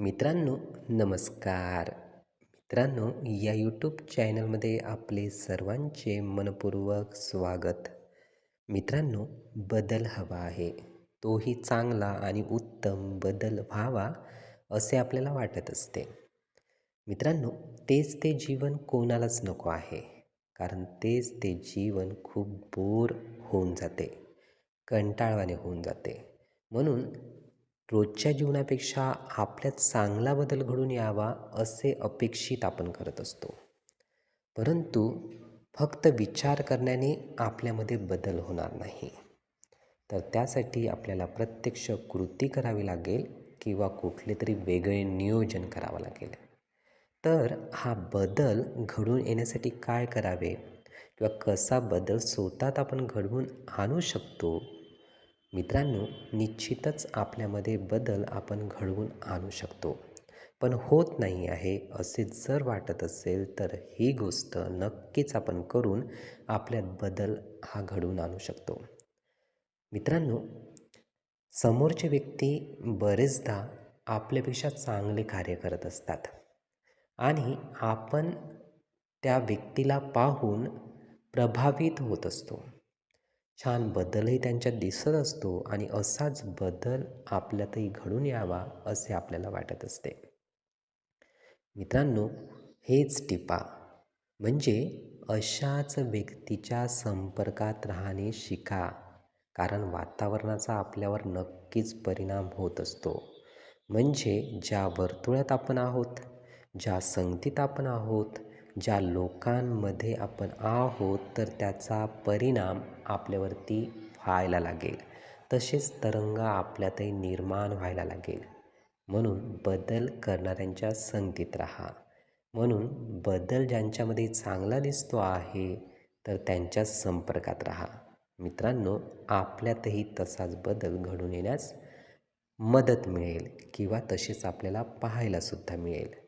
मित्रांनो नमस्कार. मित्रांनो या यूट्यूब चॅनलमध्ये आपले सर्वांचे मनपूर्वक स्वागत. मित्रांनो बदल हवा आहे. तोही चांगला आणि उत्तम बदल व्हावा असे आपल्याला वाटत असते. मित्रांनो तेच ते जीवन कोणालाच नको आहे. कारण तेच ते जीवन खूप बोर होऊन जाते. कंटाळवाने होऊन जाते. म्हणून रोजच्या जीवनापेक्षा आपल्यात चांगला बदल घडून यावा असे अपेक्षित आपण करत असतो. परंतु फक्त विचार करण्याने आपल्यामध्ये बदल होणार नाही. तर त्यासाठी आपल्याला प्रत्यक्ष कृती करावी लागेल किंवा कुठले तरी वेगळे नियोजन करावं लागेल. तर हा बदल घडून येण्यासाठी काय करावे? किंवा कसा बदल स्वतःत आपण घडवून आणू शकतो? मित्रांनो निश्चितच आपल्यामध्ये बदल आपण घडवून आणू शकतो. पण होत नाही आहे असे जर वाटत असेल तर ही गोष्ट नक्कीच आपण करून आपल्यात बदल हा घडवून आणू शकतो. मित्रांनो समोरचे व्यक्ती बरेचदा आपल्यापेक्षा चांगले कार्य करत असतात. आणि आपण त्या व्यक्तीला पाहून प्रभावित होत असतो. छान बदलही त्यांच्यात दिसत असतो आणि असाच बदल आपल्यातही घडून यावा असे आपल्याला वाटत असते. मित्रांनो हेच टिपा. म्हणजे अशाच व्यक्तीच्या संपर्कात राहणे शिका. कारण वातावरणाचा आपल्यावर नक्कीच परिणाम होत असतो. म्हणजे ज्या वर्तुळात आपण आहोत ज्या संगतीत आपण आहोत ज्या लोकांमध्ये आपण आहोत तर त्याचा परिणाम आपल्यावरती व्हायला लागेल. तसेच तरंग आपल्यातही निर्माण व्हायला लागेल. म्हणून बदल करणाऱ्यांच्या संगतीत राहा. म्हणून बदल ज्यांच्यामध्ये चांगला दिसतो आहे तर त्यांच्या संपर्कात राहा. मित्रांनो आपल्यातही तसाच बदल घडून येण्यास मदत मिळेल किंवा तसेच आपल्याला पाहायलासुद्धा मिळेल.